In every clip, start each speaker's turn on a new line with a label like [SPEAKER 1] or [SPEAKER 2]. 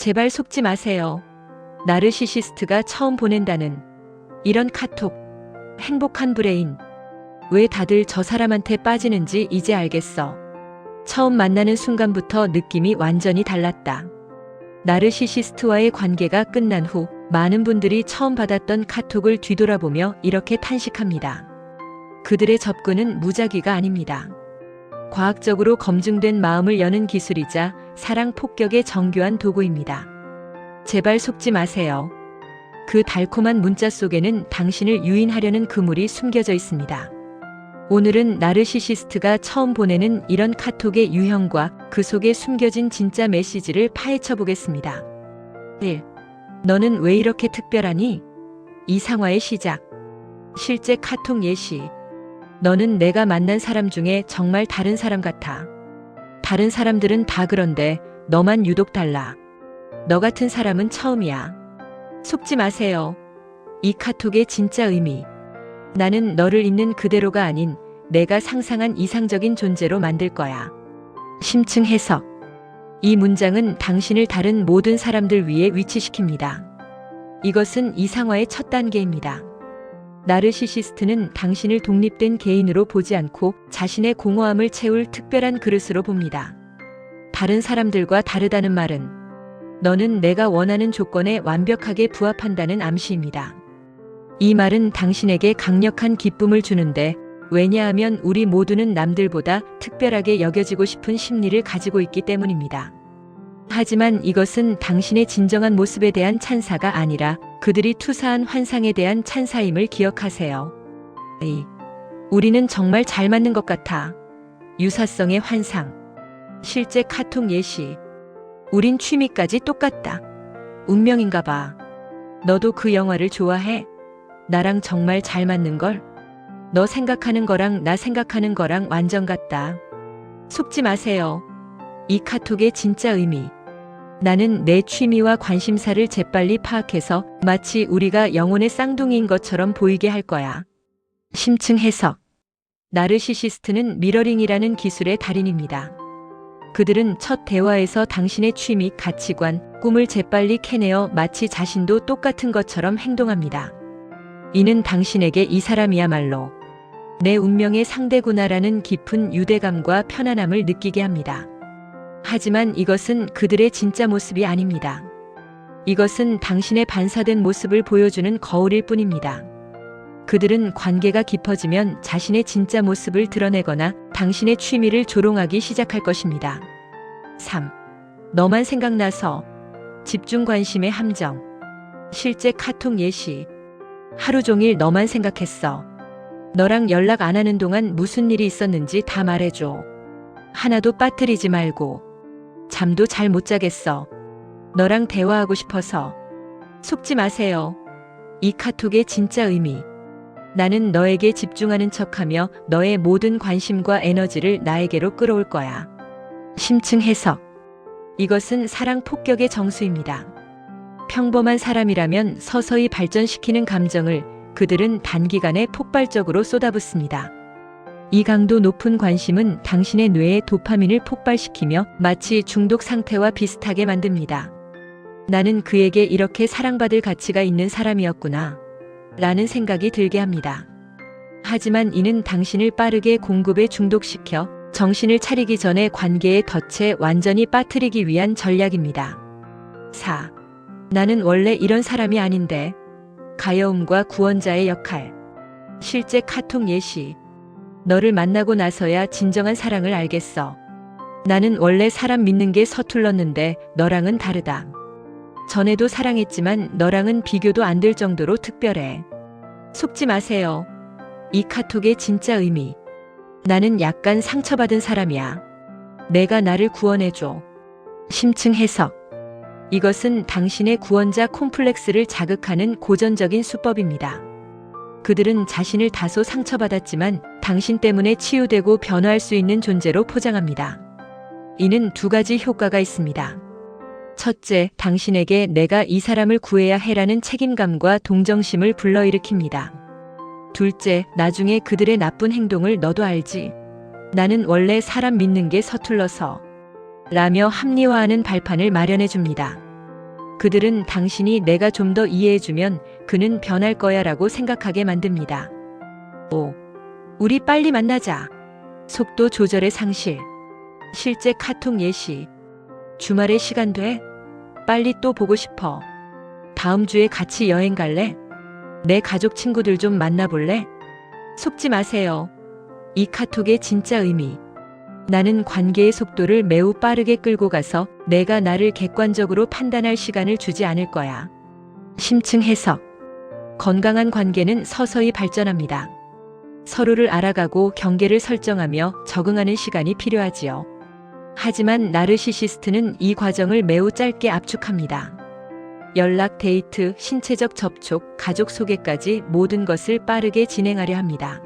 [SPEAKER 1] 제발 속지 마세요. 나르시시스트가 처음 보낸다는 이런 카톡. 행복한 브레인. 왜 다들 저 사람한테 빠지는지 이제 알겠어. 처음 만나는 순간부터 느낌이 완전히 달랐다. 나르시시스트와의 관계가 끝난 후 많은 분들이 처음 받았던 카톡을 뒤돌아보며 이렇게 탄식합니다. 그들의 접근은 무작위가 아닙니다. 과학적으로 검증된 마음을 여는 기술이자 사랑 폭격의 정교한 도구입니다. 제발 속지 마세요. 그 달콤한 문자 속에는 당신을 유인하려는 그물이 숨겨져 있습니다. 오늘은 나르시시스트가 처음 보내는 이런 카톡의 유형과 그 속에 숨겨진 진짜 메시지를 파헤쳐 보겠습니다. 1. 너는 왜 이렇게 특별하니? 이상화의 시작. 실제 카톡 예시. 너는 내가 만난 사람 중에 정말 다른 사람 같아. 다른 사람들은 다 그런데 너만 유독 달라. 너 같은 사람은 처음이야. 속지 마세요. 이 카톡의 진짜 의미. 나는 너를 있는 그대로가 아닌 내가 상상한 이상적인 존재로 만들 거야. 심층 해석. 이 문장은 당신을 다른 모든 사람들 위해 위치시킵니다. 이것은 이상화의 첫 단계입니다. 나르시시스트는 당신을 독립된 개인으로 보지 않고 자신의 공허함을 채울 특별한 그릇으로 봅니다. 다른 사람들과 다르다는 말은 너는 내가 원하는 조건에 완벽하게 부합한다는 암시입니다. 이 말은 당신에게 강력한 기쁨을 주는데 왜냐하면 우리 모두는 남들보다 특별하게 여겨지고 싶은 심리를 가지고 있기 때문입니다. 하지만 이것은 당신의 진정한 모습에 대한 찬사가 아니라 그들이 투사한 환상에 대한 찬사임을 기억하세요. 2. 우리는 정말 잘 맞는 것 같아. 유사성의 환상. 실제 카톡 예시. 우린 취미까지 똑같다. 운명인가 봐. 너도 그 영화를 좋아해? 나랑 정말 잘 맞는 걸? 너 생각하는 거랑 나 생각하는 거랑 완전 같다. 속지 마세요. 이 카톡의 진짜 의미. 나는 내 취미와 관심사를 재빨리 파악해서 마치 우리가 영혼의 쌍둥이인 것처럼 보이게 할 거야. 심층 해석. 나르시시스트는 미러링이라는 기술의 달인입니다. 그들은 첫 대화에서 당신의 취미, 가치관, 꿈을 재빨리 캐내어 마치 자신도 똑같은 것처럼 행동합니다. 이는 당신에게 이 사람이야말로 내 운명의 상대구나라는 깊은 유대감과 편안함을 느끼게 합니다. 하지만 이것은 그들의 진짜 모습이 아닙니다. 이것은 당신의 반사된 모습을 보여주는 거울일 뿐입니다. 그들은 관계가 깊어지면 자신의 진짜 모습을 드러내거나 당신의 취미를 조롱하기 시작할 것입니다. 3. 너만 생각나서 집중 관심의 함정. 실제 카톡 예시. 하루 종일 너만 생각했어. 너랑 연락 안 하는 동안 무슨 일이 있었는지 다 말해줘. 하나도 빠뜨리지 말고. 잠도 잘 못 자겠어. 너랑 대화하고 싶어서. 속지 마세요. 이 카톡의 진짜 의미. 나는 너에게 집중하는 척하며 너의 모든 관심과 에너지를 나에게로 끌어올 거야. 심층 해석. 이것은 사랑 폭격의 정수입니다. 평범한 사람이라면 서서히 발전시키는 감정을 그들은 단기간에 폭발적으로 쏟아붓습니다. 이 강도 높은 관심은 당신의 뇌에 도파민을 폭발시키며 마치 중독 상태와 비슷하게 만듭니다. 나는 그에게 이렇게 사랑받을 가치가 있는 사람이었구나. 라는 생각이 들게 합니다. 하지만 이는 당신을 빠르게 공급에 중독시켜 정신을 차리기 전에 관계의 덫에 완전히 빠뜨리기 위한 전략입니다. 4. 나는 원래 이런 사람이 아닌데. 가여움과 구원자의 역할. 실제 카톡 예시. 너를 만나고 나서야 진정한 사랑을 알겠어. 나는 원래 사람 믿는 게 서툴렀는데 너랑은 다르다. 전에도 사랑했지만 너랑은 비교도 안 될 정도로 특별해. 속지 마세요. 이 카톡의 진짜 의미. 나는 약간 상처받은 사람이야. 내가 나를 구원해줘. 심층 해석. 이것은 당신의 구원자 콤플렉스를 자극하는 고전적인 수법입니다. 그들은 자신을 다소 상처받았지만 당신 때문에 치유되고 변화할 수 있는 존재로 포장합니다. 이는 두 가지 효과가 있습니다. 첫째, 당신에게 내가 이 사람을 구해야 해라는 책임감과 동정심을 불러일으킵니다. 둘째, 나중에 그들의 나쁜 행동을 너도 알지. 나는 원래 사람 믿는 게 서툴러서. 라며 합리화하는 발판을 마련해 줍니다. 그들은 당신이 내가 좀 더 이해해주면 그는 변할 거야 라고 생각하게 만듭니다. 5. 우리 빨리 만나자. 속도 조절의 상실. 실제 카톡 예시. 주말에 시간 돼? 빨리 또 보고 싶어. 다음 주에 같이 여행 갈래? 내 가족 친구들 좀 만나볼래? 속지 마세요. 이 카톡의 진짜 의미. 나는 관계의 속도를 매우 빠르게 끌고 가서 내가 나를 객관적으로 판단할 시간을 주지 않을 거야. 심층 해석. 건강한 관계는 서서히 발전합니다. 서로를 알아가고 경계를 설정하며 적응하는 시간이 필요하지요. 하지만 나르시시스트는 이 과정을 매우 짧게 압축합니다. 연락, 데이트, 신체적 접촉, 가족 소개까지 모든 것을 빠르게 진행하려 합니다.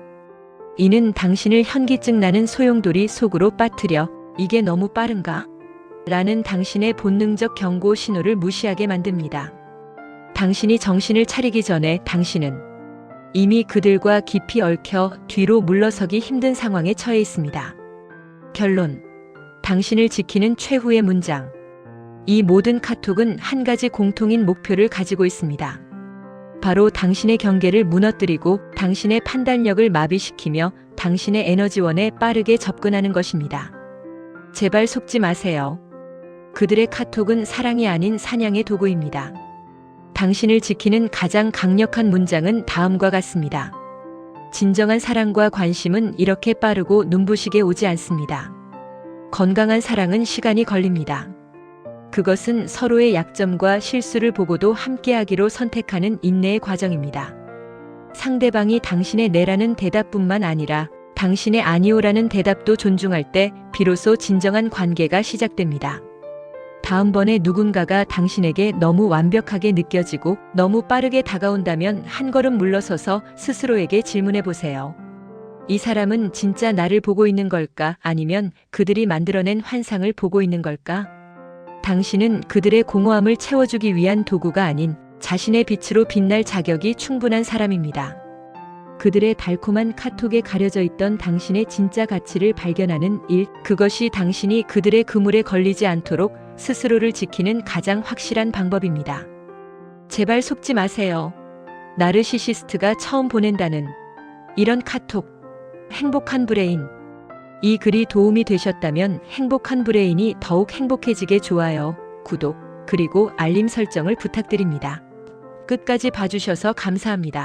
[SPEAKER 1] 이는 당신을 현기증 나는 소용돌이 속으로 빠뜨려 이게 너무 빠른가? 라는 당신의 본능적 경고 신호를 무시하게 만듭니다. 당신이 정신을 차리기 전에 당신은 이미 그들과 깊이 얽혀 뒤로 물러서기 힘든 상황에 처해 있습니다. 결론. 당신을 지키는 최후의 문장. 이 모든 카톡은 한 가지 공통인 목표를 가지고 있습니다. 바로 당신의 경계를 무너뜨리고 당신의 판단력을 마비시키며 당신의 에너지원에 빠르게 접근하는 것입니다. 제발 속지 마세요. 그들의 카톡은 사랑이 아닌 사냥의 도구입니다. 당신을 지키는 가장 강력한 문장은 다음과 같습니다. 진정한 사랑과 관심은 이렇게 빠르고 눈부시게 오지 않습니다. 건강한 사랑은 시간이 걸립니다. 그것은 서로의 약점과 실수를 보고도 함께하기로 선택하는 인내의 과정입니다. 상대방이 당신의 네라는 대답뿐만 아니라 당신의 아니오라는 대답도 존중할 때 비로소 진정한 관계가 시작됩니다. 다음번에 누군가가 당신에게 너무 완벽하게 느껴지고 너무 빠르게 다가온다면 한 걸음 물러서서 스스로에게 질문해 보세요. 이 사람은 진짜 나를 보고 있는 걸까? 아니면 그들이 만들어낸 환상을 보고 있는 걸까? 당신은 그들의 공허함을 채워주기 위한 도구가 아닌 자신의 빛으로 빛날 자격이 충분한 사람입니다. 그들의 달콤한 카톡에 가려져 있던 당신의 진짜 가치를 발견하는 일, 그것이 당신이 그들의 그물에 걸리지 않도록 스스로를 지키는 가장 확실한 방법입니다. 제발 속지 마세요. 나르시시스트가 처음 보낸다는 이런 카톡. 행복한 브레인. 이 글이 도움이 되셨다면 행복한 브레인이 더욱 행복해지게 좋아요, 구독, 그리고 알림 설정을 부탁드립니다. 끝까지 봐주셔서 감사합니다.